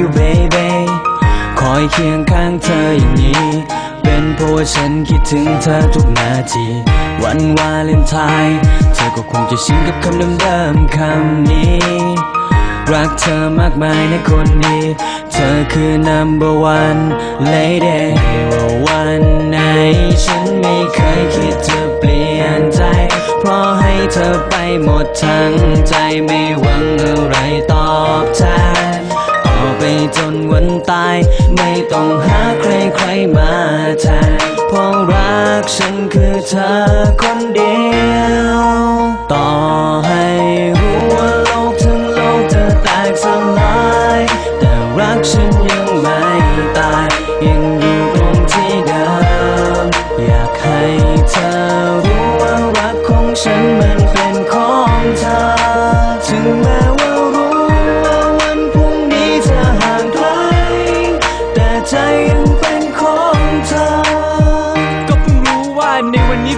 you baby คอยเคียงข้างเธออย่างนี้ เป็นเพราะว่าฉันคิดถึงเธอทุกนาที วันวาเลนไทน์เธอก็คงจะชินกับคำเดิมๆคำนี้ รักเธอมากมายนะคนดีเธอคือ number one lady ว่าวันไหนฉันไม่เคยคิดจะเปลี่ยนใจ เพราะให้เธอไปหมดทั้งใจไม่หวังอะไรตอ ตาย ไม่ต้องหาใครใครมาแทนเพราะรักฉันคือเธอคนเดียว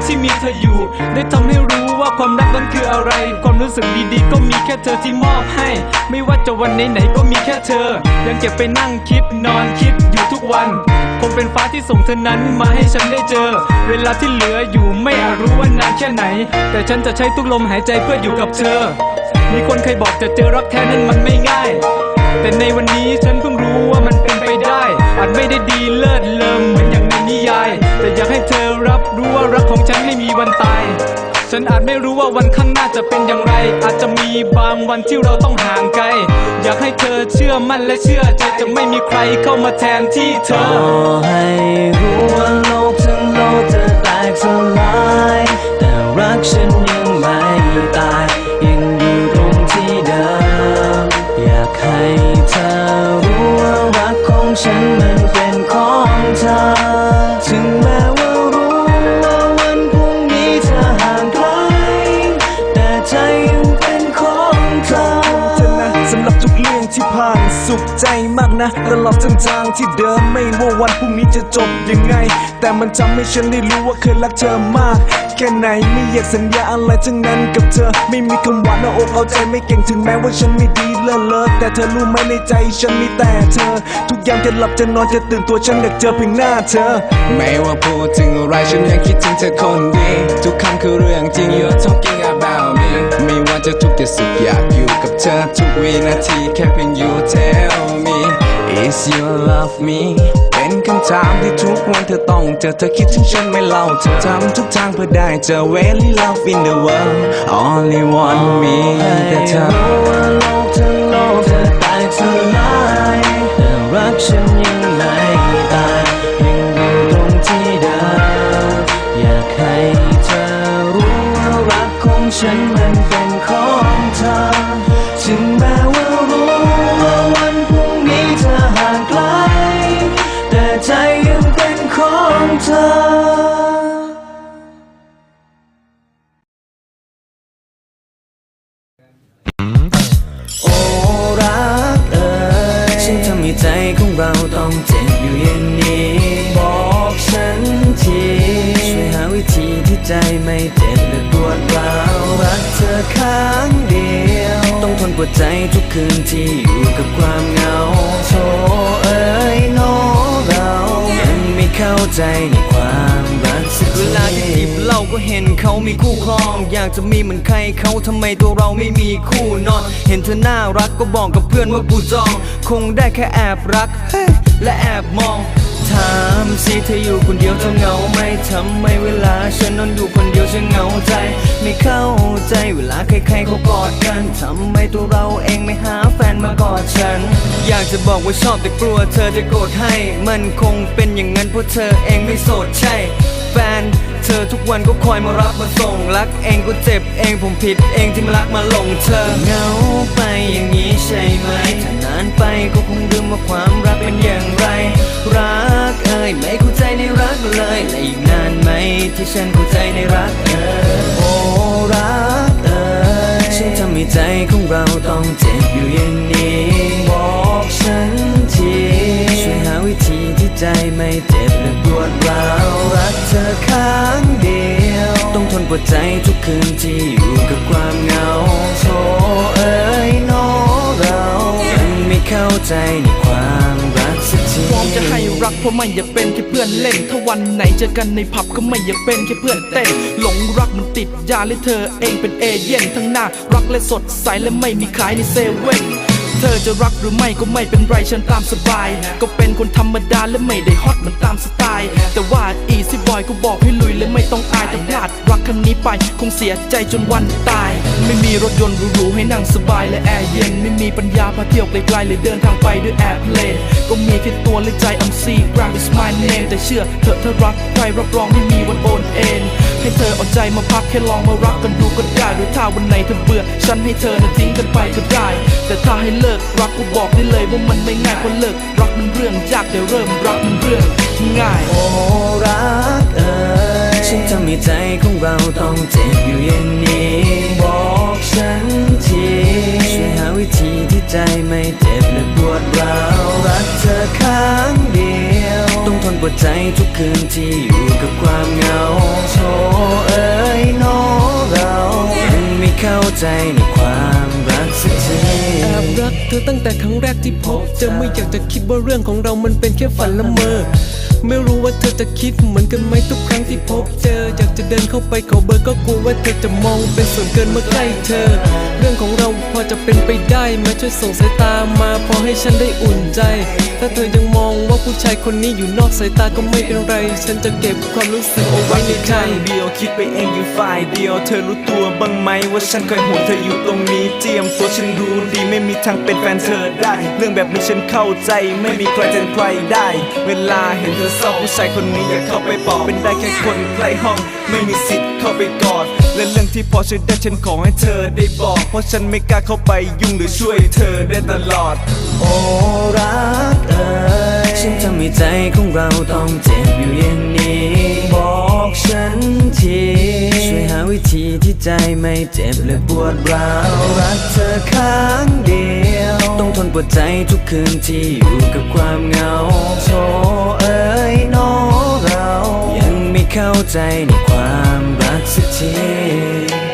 ที่มีเธออยู่ ได้ทำให้รู้ว่าความรักนั้นคืออะไร ความรู้สึกดีๆ ก็มีแค่เธอที่มอบให้ ไม่ว่าจะวันไหนๆก็มีแค่เธอ ยังเก็บไปนั่งคิดนอนคิดอยู่ทุกวันคงเป็นฟ้าที่ส่งเธอนั้นมาให้ฉันได้เจอ เวลาที่เหลืออยู่ไม่อาจรู้ว่านานแค่ไหน แต่ฉันจะใช้ทุกลมหายใจเพื่ออยู่กับเธอ มีคนเคยบอกจะเจอรักแท้นั้นมันไม่ง่าย แต่ในวันนี้ฉันเพิ่งรู้ว่ามันเป็นไปได้ อาจไม่ได้ดีเลิศเลอเหมือนอย่าง นิยาย แต่อยากให้เธอรับรู้ว่ารักของฉันไม่มีวันตาย ฉันอาจไม่รู้ว่าวันข้างหน้าจะเป็นอย่างไร อาจจะมีบางวันที่เราต้องห่างไกล อยากให้เธอเชื่อมั่นและเชื่อใจจะไม่มีใครเข้ามาแทนที่เธออให้รู้ว่าโลกทั้งโลกจะแตกสลาย ใจมากนะตลอดเส้นทางที่เดินไม่ว่าวันพรุ่งนี้จะจบยังไง แต่มันทำให้ฉันได้รู้ว่าเคยรักเธอมาก แค่ไหนไม่อยากสัญญาอะไรทั้งนั้นกับเธอ ไม่มีคำหวานเอาอกเอาใจไม่เก่งถึงแม้ว่าฉันไม่ดีเลิศเลอแต่เธอรู้ไหมในใจฉันมีแต่เธอ ทุกยามจะหลับจะนอนจะตื่นตัวฉันอยากเจอเพียงหน้าเธอ ไม่ว่าพูดถึงอะไรฉันยังคิดถึงเธอคนดีทุกคำคือ กข์จะสุขอยากอยู่กับเธอทุกวินาทีแค่เพียง you tell me is you love me เป็นคำถามที่ทุกวันเธอต้องเจอเธอคิดถึงฉันไม่เล่าเธอทำทุกทางเพื่อได้เจอ Really love in the world only one me แต่เธอรู้ว่าโลกทั้งโลกจะแตกสลายแต่รักฉันยังไม่ตายยังอยู่ตรงที่เดิมอยากให้เธอรู้ว่ารักของฉันมันเป็น ให้ใจของเราต้องเจ็บอยู่อย่างนี้ บอกฉันทีช่วยหาวิธีที่ใจไม่เจ็บและปวดร้าวรักเธอข้างเดียว ต้องทนปวดใจทุกคืนที่อยู่กับความเหงาโธ่เอ้ยโน้เรายังไม่เข้าใจในความรักสักที เวลาที่จิบเหล้าก็เห็นเขามีคู่ครอง อยากจะมีเหมือนใครเขาทำไมตัวเราไม่มีคู่นอน เห็นเธอน่ารักก็บอกกับเพื่อนว่ากูจอง คงได้แค่แอบรักและแอบมองถามสิเธออยู่คนเดียวเธอเหงาไหมทำไมเวลาฉันนอนอยู่คนเดียวฉันเหงาใจ ไม่เข้าใจเวลาใครๆเขากอดกันทำไมตัวเราเองไม่หาแฟนมากอดฉัน อยากจะบอกว่าชอบแต่กลัวเธอจะโกรธให้ มันคงเป็นอย่างนั้นเพราะเธอเองไม่โสดใช่ แฟน เธอทุกวันก็คอยมารับมาส่ง รักเองก็เจ็บเองผมผิดเองที่มารักมาหลงเธอเหงาไปอย่างนี้ใช่ไหมถ้านานไปก็คงลืมว่าความรักเป็นอย่างไร รักเอ่ยไม่เข้าใจในรักเลยและอีกนานไหมที่ฉันเข้าใจในรักเอ่ยโอ้รักเอ่ยฉันทำให้ใจของเราต้องเจ็บอยู่อย่างนี้บอกฉันทีช่วยหาวิธีที่ใจไม่เจ็บ นปวดใจทุกคืนที่อยู่กับความเหงาโธ่เอ้ยน้องเรายังไม่เข้าใจในความรักสักทีพร้อมจะให้รักเพราะไม่อยากเป็นแค่เพื่อนเล่น ถ้าวันไหนเจอกันในผับก็ไม่อยากเป็นแค่เพื่อนเต้น หลงรักมันติดยาและเธอเองเป็นเอเย่นทั้งหน้ารักและสดใสและไม่มีขายในเซเว่น เธอจะรักหรือไม่ก็ไม่เป็นไรฉันตามสบาย ก็เป็นคนธรรมดาและไม่ได้ฮอตเหมือนตามสไตล์ แต่ว่าอีซี่บอยก็บอกให้ลุยและไม่ต้องอายแต่พลาดรักครั้งนี้ไปคงเสียใจจนวันตาย ไม่มีรถยนต์หรูๆให้นั่งสบายและแอร์เย็น ไม่มีปัญญาพาเที่ยวไกลๆเลยเดินทางไปด้วยแอร์เพลนก็มีแค่ตัวและใจ I'm C Grab is my name แต่เชื่อเธอถ้ารักใครรับรองไม่มีวันโอนเอ็นให้เธอเอาใจมาพักแค่ลองมารักกันดูก็ได้หรือถ้าวันไหนเธอเบื่อฉันให้เธอนะทิ้งกันไปก็ได้ ถ้าให้เลิกรักก็บอกได้เลยว่ามันไม่ง่ายเพราะเลิกรักมันเรื่องยากแต่เริ่มรักมันเรื่องง่าย โอ้รักเอ่ยฉันทำให้ใจของเราต้องเจ็บอยู่อย่างนี้ บอกฉันทีช่วยหาวิธีที่ใจไม่เจ็บและปวดร้าวรักเธอข้างเดียว ต้องทนปวดใจทุกคืนที่อยู่กับความเหงาโธ่เอ้ยน้อง ไม่เข้าใจในความรักสักทีแอบรักเธอตั้งแต่ครั้งแรกที่พบเจอไม่อยากจะคิดว่าเรื่องของเรามันเป็นแค่ฝันละเมอไม่รู้ว่าเธอจะคิดเหมือนกันไหมทุกครั้งที่พบเจอ อยากจะเดินเข้าไปขอเบอร์ก็กลัวว่าเธอจะมองเป็นส่วนเกินเมื่อใกล้เธอ เรื่องของเราพอจะเป็นไปได้ไหมาช่วยส่งสายตามาพอให้ฉันได้อุ่นใจ ถ้าเธอยังมองว่าผู้ชายคนนี้อยู่นอกสายตาก็ไม่เป็นไร ฉันจะเก็บความรู้สึกเอาไว้ในใจเดียวคิดไปเองอยู่ฝ่ายเดียว เธอรู้ตัวบ้างไหมว่าฉันคอยห่วงเธออยู่ตรงนี้เจียมตัวฉันรู้ดีไม่มีทางเป็นแฟนเธอได้ เรื่องแบบนี้ฉันเข้าใจไม่มีใครแทนใครได้ เวลาเห็นเธอเศร้าผู้ชายคนนี้อย่าเข้าไปปอบเป็นได้แค่คนใกล้ห้อง ไม่มีสิทธิ์เข้าไปกอด และเรื่องที่พอช่วยได้ฉันขอให้เธอได้บอก เพราะฉันไม่กล้าเข้าไปยุ่งหรือช่วยเธอได้ตลอด โอ้รักเอ่ยฉันทำให้ใจของเราต้องเจ็บอยู่อย่างนี้ บอกฉันทีช่วยหาวิธีที่ใจไม่เจ็บและปวดร้าวรักเธอข้างเดียว ต้องทนปวดใจทุกคืนที่อยู่กับความเหงาโธ่เอ้ยน้องเร ใจในความรักสักที